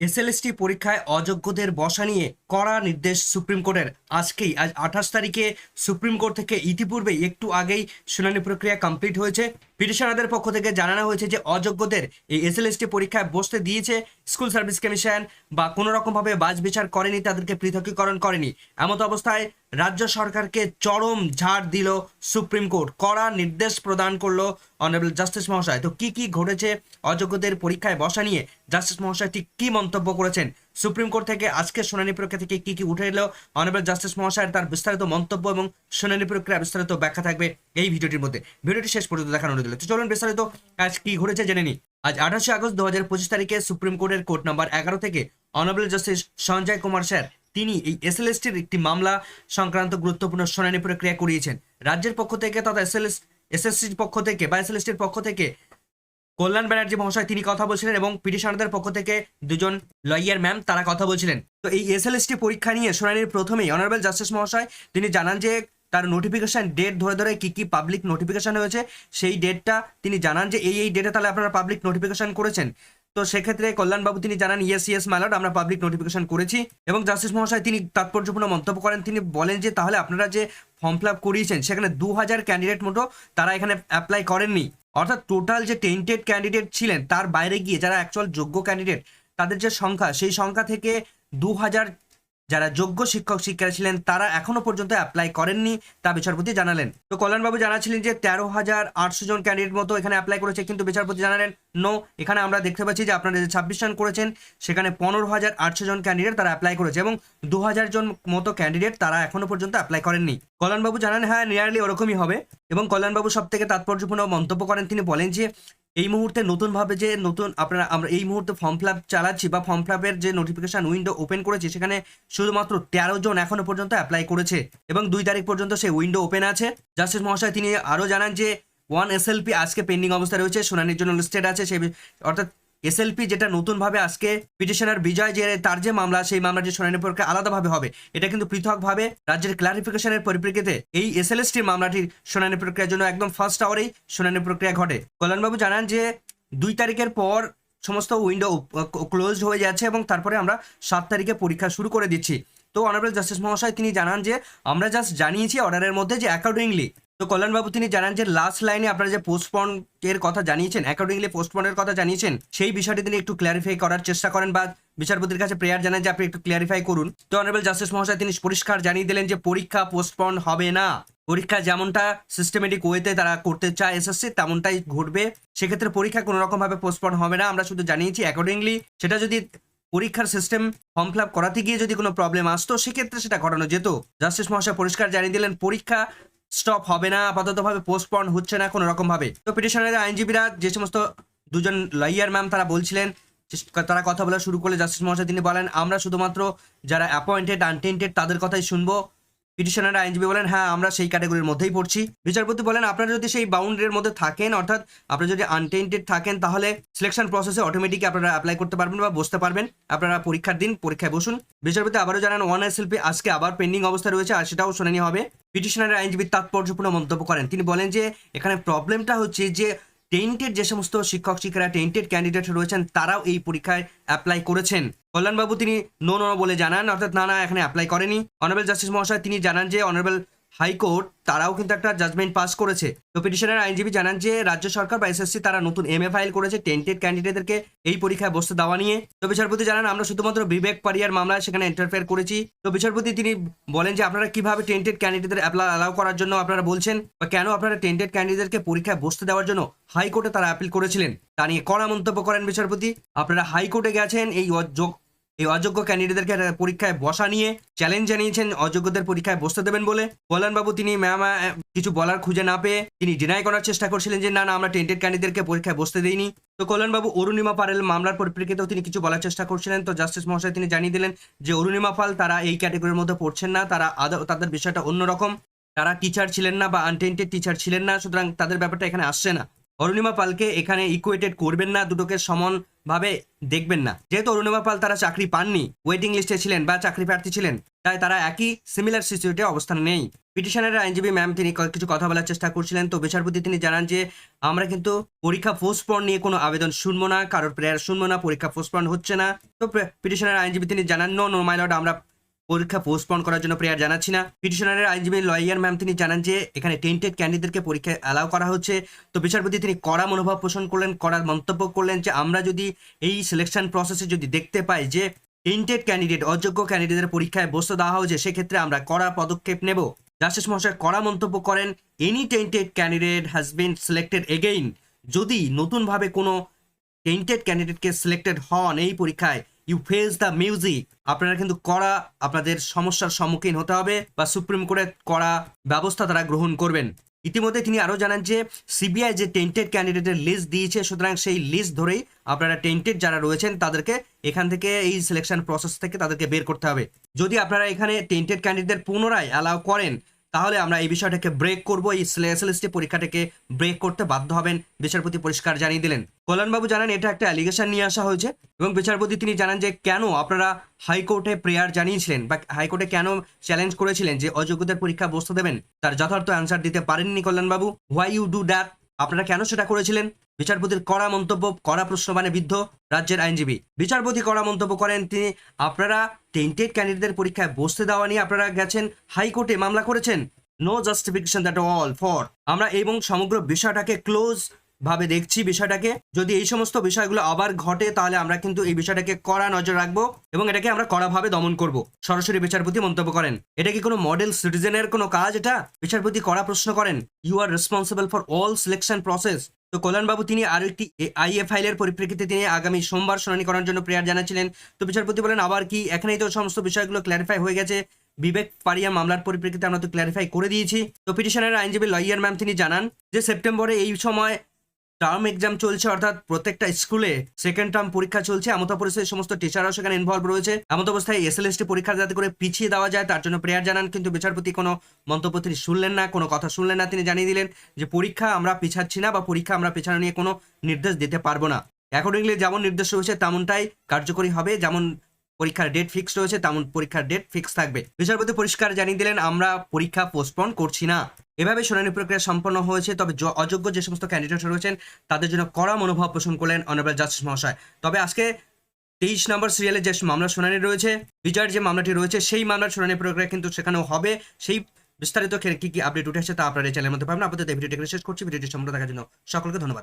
SLST পরীক্ষায় অযোগ্যদের বসা নিয়ে কড়া নির্দেশ সুপ্রিম কোর্টের। আজকেই, আজ আঠাশ তারিখে সুপ্রিম কোর্ট থেকে ইতিপূর্বে একটু আগেই শুনানি প্রক্রিয়া কমপ্লিট হয়েছে। পিটিশনারদের পক্ষ থেকে জানানো হয়েছে যে, অযোগ্যদের এই এসএলএসটি পরীক্ষায় বসতে দিয়েছে স্কুল সার্ভিস কমিশন বা কোনো রকমভাবে বাজ বিচার করেনি, তাদেরকে পৃথকীকরণ করেনি। এমত অবস্থায় রাজ্য সরকারকে চরম ঝাড় দিল সুপ্রিম কোর্ট। কড়া নির্দেশ প্রদান করল অনারেবল জাস্টিস মহাশয় তো কি কি ঘটেছে অযোগ্যদের পরীক্ষায় বসা নিয়ে? জাস্টিস মহাশয় ঠিক কি মন্তব্য করেছেন? সুপ্রিম কোর্ট থেকে আজকের শুনানি প্রক্রিয়া থেকে কি কি উঠে এলো? অনারেবল জাস্টিস মহাশয়ের তার বিস্তারিত মন্তব্য এবং শুনানি প্রক্রিয়া বিস্তারিত ব্যাখ্যা থাকবে এই ভিডিওটির মধ্যে। ভিডিওটি শেষ পর্যন্ত দেখানো দিল তো চলুন বিস্তারিত আজ কি ঘটেছে জেনে নি আজ আঠাশে আগস্ট দু হাজার পঁচিশ তারিখে সুপ্রিম কোর্টের কোর্ট নাম্বার এগারো থেকে honourable justice Sanjay Kumar sir তিনি এই এসএলএসটির একটি মামলা সংক্রান্ত গুরুত্বপূর্ণ শুনানি প্রক্রিয়া করিয়েছেন। রাজ্যের পক্ষ থেকে তথা এসএলএস, এসএসসির পক্ষ থেকে বা এসএলএসটির পক্ষ থেকে কল্যাণ ব্যানার্জি মহাশয় তিনি কথা বলছিলেন এবং পিটিশনারদের পক্ষ থেকে দুজন লয়ার ম্যাম তারা কথা বলছিলেন। তো এই এসএলএসটি পরীক্ষা নিয়ে শুনানির প্রথমেই অনারেবল জাস্টিস মহাশয় তিনি জানান যে তার নোটিফিকেশান ডেট ধরে ধরে কী কী পাবলিক নোটিফিকেশন হয়েছে, সেই ডেটটা তিনি জানান যে এই এই ডেটে তাহলে আপনারা পাবলিক নোটিফিকেশন করেছেন। তো সেক্ষেত্রে কল্যাণবাবু তিনি জানান ইয়েস ইয়েস ম্যালড আমরা পাবলিক নোটিফিকেশন করেছি। এবং জাস্টিস মহাশয় তিনি তাৎপর্যপূর্ণ মন্তব্য করেন। তিনি বলেন যে, তাহলে আপনারা যে ফর্ম ফিল আপ করিয়েছেন, সেখানে দু হাজার ক্যান্ডিডেট মতো তারা এখানে অ্যাপ্লাই করেননি। অর্থাৎ টোটাল যে টেন্টেড ক্যান্ডিডেট ছিলেন, তার বাইরে গিয়ে যারা অ্যাকচুয়াল যোগ্য ক্যান্ডিডেট তাদের যে সংখ্যা, সেই সংখ্যা থেকে দু হাজার যারা যোগ্য শিক্ষক শিক্ষিকা ছিলেন, তারা এখনও পর্যন্ত অ্যাপ্লাই করেননি, তা বিচারপতি জানালেন। তো কল্যাণবাবু জানাচ্ছিলেন যে, তেরো হাজার আটশো জন ক্যান্ডিডেট মতো এখানে অ্যাপ্লাই করেছে, কিন্তু বিচারপতি জানালেন নো এখানে আমরা দেখতে পাচ্ছি যে আপনারা যে ছাব্বিশ জন করেছেন, সেখানে পনেরো হাজার আটশো জন ক্যান্ডিডেট তারা অ্যাপ্লাই করেছে এবং দু হাজার জন মতো ক্যান্ডিডেট তারা এখনও পর্যন্ত অ্যাপ্লাই করেননি। কল্যাণবাবু জানান হ্যাঁ নিয়ারলি ওরকমই হবে। এবং কল্যাণবাবু সব থেকে তাৎপর্যপূর্ণ মন্তব্য করেন, তিনি বলেন যে এই মুহূর্তে নতুনভাবে যে নতুন আপনারা, আমরা এই মুহূর্তে ফর্ম ফিল চালাচ্ছি বা ফর্ম ফিলআপের যে নোটিফিকেশন উইন্ডো ওপেন করেছি, সেখানে শুধুমাত্র তেরো জন এখনও পর্যন্ত অ্যাপ্লাই করেছে এবং দুই তারিখ পর্যন্ত সেই উইন্ডো ওপেন আছে। জাস্টিস মহাশয় তিনি আরও জানান যে ওয়ান এসএলপি আজকে পেন্ডিং অবস্থায় রয়েছে, শুনানির জন্য লিস্টেড আছে সেই অর্থাৎ এসএলপি যেটা নতুনভাবে আজকে পিটিশনার বিজয় যে তার যে মামলা, সেই মামলার যে শুনানি প্রক্রিয়া আলাদাভাবে হবে, এটা কিন্তু পৃথকভাবে রাজ্যের ক্লারিফিকেশনের পরিপ্রেক্ষিতে এই এসএলএসটির মামলাটির শুনানি প্রক্রিয়ার জন্য একদম ফার্স্ট আওয়ারেই শুনানি প্রক্রিয়া ঘটে। কল্যাণবাবু জানান যে দুই তারিখের পর সমস্ত উইন্ডো ক্লোজড হয়ে যাচ্ছে এবং তারপরে আমরা সাত তারিখে পরীক্ষা শুরু করে দিচ্ছি। তো অনারেবল জাস্টিস মহাশয় তিনি জানান যে আমরা জাস্ট জানিয়েছি অর্ডারের মধ্যে যে অ্যাকর্ডিংলি তো কল্যাণবাবু তিনি জানান যে লাস্ট লাইনে আপনারা যে পোস্টপন এর কথা জানিয়েছেন অ্যাকর্ডিংলি পোস্টপনের কথা জানিয়েছেন, সেই বিষয়টি তিনি একটু ক্ল্যারিফাই করার চেষ্টা করেন বা বিচারপতির কাছে প্রেয়ার জানান যে আপনি একটু ক্ল্যারিফাই করুন। তো অনারেবল জাস্টিস মহাশয়, তিনি পরিষ্কার জানিয়ে দিলেন যে পরীক্ষা পোস্টপন হবে না। পরীক্ষা যেমনটা সিস্টেমেটিক ওয়েতে তারা করতে চায় এসএসসি, তেমনটাই ঘটবে। সেক্ষেত্রে পরীক্ষা কোনো রকম ভাবে পোস্টপন হবে না। আমরা শুধু জানিয়েছি অ্যাকর্ডিংলি সেটা যদি পরীক্ষার সিস্টেম ফর্ম ফিল করাতে গিয়ে যদি কোনো প্রবলেম আসতো, সেক্ষেত্রে সেটা ঘটানো যেত। জাস্টিস মহাশয় পরিষ্কার জানিয়ে দিলেন, পরীক্ষা স্টপ হবে না, আপাততভাবে পোস্টপন হচ্ছে না কোনো রকম ভাবে। তো পিটিশনের আইনজীবীরা যে সমস্ত দুজন লয়ার ম্যাম তারা বলছিলেন তারা কথা বলা শুরু করলে জাস্টিস মহাশয় তিনি বলেন, আমরা শুধুমাত্র যারা অ্যাপয়েন্টেড আনটেন্টেড তাদের কথাই শুনব। পিটিশনার আইনজীবী বলেন হ্যাঁ আমরা সেই ক্যাটাগরির মধ্যেই পড়ছি। বিচারপতি বলেন, আপনারা যদি সেই বাউন্ডারির মধ্যে থাকেন, অর্থাৎ আপনারা যদি আনটেন্টেড থাকেন, তাহলে সিলেকশন প্রসেসে অটোমেটিক আপনারা অ্যাপ্লাই করতে পারবেন বা বসতে পারবেন। আপনারা পরীক্ষার দিন পরীক্ষায় বসুন। বিচারপতি আবারও জানান ওয়ান এসএলপি আজকে আবার পেন্ডিং অবস্থা রয়েছে, আর সেটাও শুনানি হবে। পিটিশনারের আইনজীবী তাৎপর্যপূর্ণ মন্তব্য করেন। তিনি বলেন যে, এখানে প্রবলেমটা হচ্ছে যে টেন্টেড যে সমস্ত শিক্ষক শিক্ষিকারা টেন্টেড ক্যান্ডিডেট রয়েছেন, তারাও এই পরীক্ষায় অ্যাপ্লাই করেছেন। কল্যাণবাবু তিনি নো নো বলে জানান, অর্থাৎ না না, এখানে অ্যাপ্লাই করেনি। অনারেবল জাস্টিস মহাশয় তিনি জানান যে অনারেবল হাইকোর্ট তারাও কিন্তু একটা জাজমেন্ট পাস করেছে। তো পিটিশনের আইনজীবী জানান যে, রাজ্য সরকার বা এসএসসি তারা নতুন এম এ ফাইল করেছে টেন্টেড ক্যান্ডিডেটদেরকে এই পরীক্ষায় বসতে দেওয়া নিয়ে। তো বিচারপতি জানান, আমরা শুধুমাত্র বিবেক পারিয়ার মামলায় সেখানে ইন্টারফেয়ার করেছি। তো বিচারপতি তিনি বলেন যে, আপনারা কীভাবে টেন্টেড ক্যান্ডিডেটদের অ্যালাউ করার জন্য আপনারা বলছেন বা কেন আপনারা টেন্টেড ক্যান্ডিডেটকে পরীক্ষায় বসতে দেওয়ার জন্য হাইকোর্টে তারা অ্যাপিল করেছিলেন? তা নিয়ে কড়া মন্তব্য করেন বিচারপতি। আপনারা হাইকোর্টে গেছেন, এই এই অযোগ্য ক্যান্ডিডেটদেরকে পরীক্ষায় বসা নিয়ে চ্যালেঞ্জ জানিয়েছেন, অযোগ্যদের পরীক্ষায় বসতে দেবেন বলে। কল্যাণবাবু তিনি ম্যাম কিছু বলার খুঁজে না পেয়ে তিনি ডিনাই করার চেষ্টা করছিলেন যে, না না, আমরা টেন্টেড ক্যান্ডিডেটকে পরীক্ষায় বসতে দিইনি। তো কল্যাণবাবু, অরুণিমা পারেল মামলার পরিপ্রেক্ষিতেও তিনি কিছু বলার চেষ্টা করছিলেন। তো জাস্টিস মহাশয়, তিনি জানিয়ে দিলেন যে, অরুণিমা পাল, তারা এই ক্যাটাগরির মধ্যে পড়ছেন না, তারা তাদের বিষয়টা অন্যরকম তারা টিচার ছিলেন না বা আনটেন্টেড টিচার ছিলেন না, সুতরাং তাদের ব্যাপারটা এখানে আসছে না। অরুণিমা পালকে এখানে ইকুয়েটেড করবেন না, দুটোকে সমানভাবে দেখবেন না। যেহেতু অরুণিমা পাল তারা চাকরি পাননি ওয়েটিং লিস্টে ছিলেন বা চাকরি প্রার্থী ছিলেন, তাই তারা একই সিমিলার সিচুয়েটে অবস্থান নেই। পিটিশনের আইনজীবী ম্যাম তিনি কিছু কথা বলার চেষ্টা করছিলেন। তো বিচারপতি তিনি জানান যে, আমরা কিন্তু পরীক্ষা পোস্টপন নিয়ে কোনো আবেদন শুনব না, কারোর প্রেয়ার শুনব না, পরীক্ষা পোস্টপন হচ্ছে না। তো পিটিশনের আইনজীবী তিনি জানান নো নো মাইলড আমরা পরীক্ষা পোস্টপন করার জন্য প্রেয়ার জানাচ্ছি না। পিটিশনারের আইনজীবী লয়ার ম্যাম তিনি জানান যে, এখানে টেন্টেড ক্যান্ডিডেটকে পরীক্ষায় অ্যালাউ করা হচ্ছে। তো বিচারপতি তিনি কড়া মনোভাব পোষণ করলেন, কড়া মন্তব্য করলেন যে, আমরা যদি এই সিলেকশন প্রসেসে যদি দেখতে পাই যে টেন্টেড ক্যান্ডিডেট অযোগ্য ক্যান্ডিডেটের পরীক্ষায় বসতে দেওয়া হয়েছে, সেক্ষেত্রে আমরা কড়া পদক্ষেপ নেব। জাস্টিস মহাশয় কড়া মন্তব্য করেন any tainted candidate has been selected again যদি নতুনভাবে কোনো টেন্টেড ক্যান্ডিডেটকে সিলেক্টেড হন এই পরীক্ষায় ইউ ফেস দ্য মিউজিক আপনারা কিন্তু করা আপনাদের সমস্যার সম্মুখীন হতে হবে বা সুপ্রিম কোর্টের কড়া ব্যবস্থা তারা গ্রহণ করবেন। ইতিমধ্যে তিনি আরও জানান যে সিবিআই যে টেন্টেড ক্যান্ডিডেটের লিস্ট দিয়েছে, সুতরাং সেই লিস্ট ধরেই আপনারা টেন্টেড যারা রয়েছেন, তাদেরকে এখান থেকে এই সিলেকশন প্রসেস থেকে তাদেরকে বের করতে হবে। যদি আপনারা এখানে টেন্টেড ক্যান্ডিডেট পুনরায় অ্যালাউ করেন তাহলে আমরা এই বিষয়টাকে ব্রেক করব। এই এসএলএসটি পরীক্ষাটাকে ব্রেক করতে বাধ্য হবেন। বিচারপতি পরিষ্কার জানিয়ে দিলেন। কল্যাণবাবু জানান, এটা একটা অ্যালিগেশন নিয়ে আসা হয়েছে এবং বিচারপতি তিনি জানান যে, কেন আপনারা হাইকোর্টে প্রেয়ার জানিয়েছিলেন বা হাইকোর্টে কেন চ্যালেঞ্জ করেছিলেন যে অযোগ্যদের পরীক্ষা বসতে দেবেন? তার যথার্থ অ্যান্সার দিতে পারেননি কল্যাণবাবু। হোয়াই ইউ ডু দ্যাট আপনারা কেন সেটা করেছিলেন? বিচারপতির কড়া মন্তব্য, কড়া প্রশ্ন মানে বিদ্ধ রাজ্যের আইনজীবী। বিচারপতি কড়া মন্তব্য করেন, তিনি আপনারা টেন্টেড ক্যান্ডিডেটদের পরীক্ষায় বসতে দেওয়া নিয়ে আপনারা গেছেন, হাইকোর্টে মামলা করেছেন? No justification that all for আমরা এবং সমগ্র বিষয়টাকে ক্লোজ ভাবে দেখছি বিষয়টাকে। যদি এই সমস্ত বিষয়গুলো আবার ঘটে, তাহলে আমরা কিন্তু এই বিষয়টাকে কড়া নজর রাখব এবং এটাকে আমরা কড়াভাবে দমন করব। সরাসরি বিচারপতি মন্তব্য করেন, এটা কি কোনো মডেল সিটিজেনের কোনো কাজ এটা? বিচারপতি কড়া প্রশ্ন করেন you are responsible for all selection process তো কল্যাণবাবু তিনি আরও একটি আইএ ফাইলের পরিপ্রেক্ষিতে তিনি আগামী সোমবার শুনানি করার জন্য প্রেয়ার জানাচ্ছিলেন। তো বিচারপতি বলেন, আবার কি? এখানেই তো সমস্ত বিষয়গুলো ক্ল্যারিফাই হয়ে গেছে। বিবেক পারিয়া মামলার পরিপ্রেক্ষিতে আমরা তো ক্ল্যারিফাই করে দিয়েছি। তো পিটিশনের আইনজীবী লয়ার ম্যাম তিনি জানান যে, সেপ্টেম্বরে এই সময় টার্ম এক্সাম চলছে, অর্থাৎ প্রত্যেকটা স্কুলে সেকেন্ড টার্ম পরীক্ষা চলছে। এমত পরিস্থিতি সমস্ত টিচাররাও সেখানে ইনভলভ রয়েছে। এমত অবস্থায় এসএলএসটি পরীক্ষা যাতে করে পিছিয়ে দেওয়া যায়, তার জন্য প্রেয়ার জানান। কিন্তু বিচারপতি কোনো মন্তব্য তিনি শুনলেন না, কোনো কথা শুনলেন না তিনি জানিয়ে দিলেন যে, পরীক্ষা আমরা পিছাচ্ছি না বা পরীক্ষা আমরা পেছানো নিয়ে কোনো নির্দেশ দিতে পারব না। অ্যাকর্ডিংলি যেমন নির্দেশ রয়েছে, তেমনটাই কার্যকরী হবে। যেমন পরীক্ষার ডেট ফিক্স রয়েছে, তেমন পরীক্ষার ডেট ফিক্স থাকবে। বিচারপতি পরিষ্কার জানিয়ে দিলেন, আমরা পরীক্ষা পোস্টপন করছি না। এভাবে শুনানি প্রক্রিয়া সম্পন্ন হয়েছে, তবে অযোগ্য যে সমস্ত ক্যান্ডিডেট রয়েছেন, তাদের জন্য কড়া মনোভাব পোষণ করলেন অনারেবল জাস্টিস মহাশয় তবে আজকে তেইশ নম্বর সিরিয়ালে যে মামলা শুনানি রয়েছে, বিজয়ের যে মামলাটি রয়েছে, সেই মামলার শুনানি প্রক্রিয়া কিন্তু সেখানেও হবে। সেই বিস্তারিত কী কী আপডেট উঠে আসছে তা আপনারা এই চ্যানেলের মধ্যে পাবেন। আপনাদের ভিডিওটি শেষ করছি। ভিডিওটি সম্পূর্ণ দেখার জন্য সকলকে ধন্যবাদ।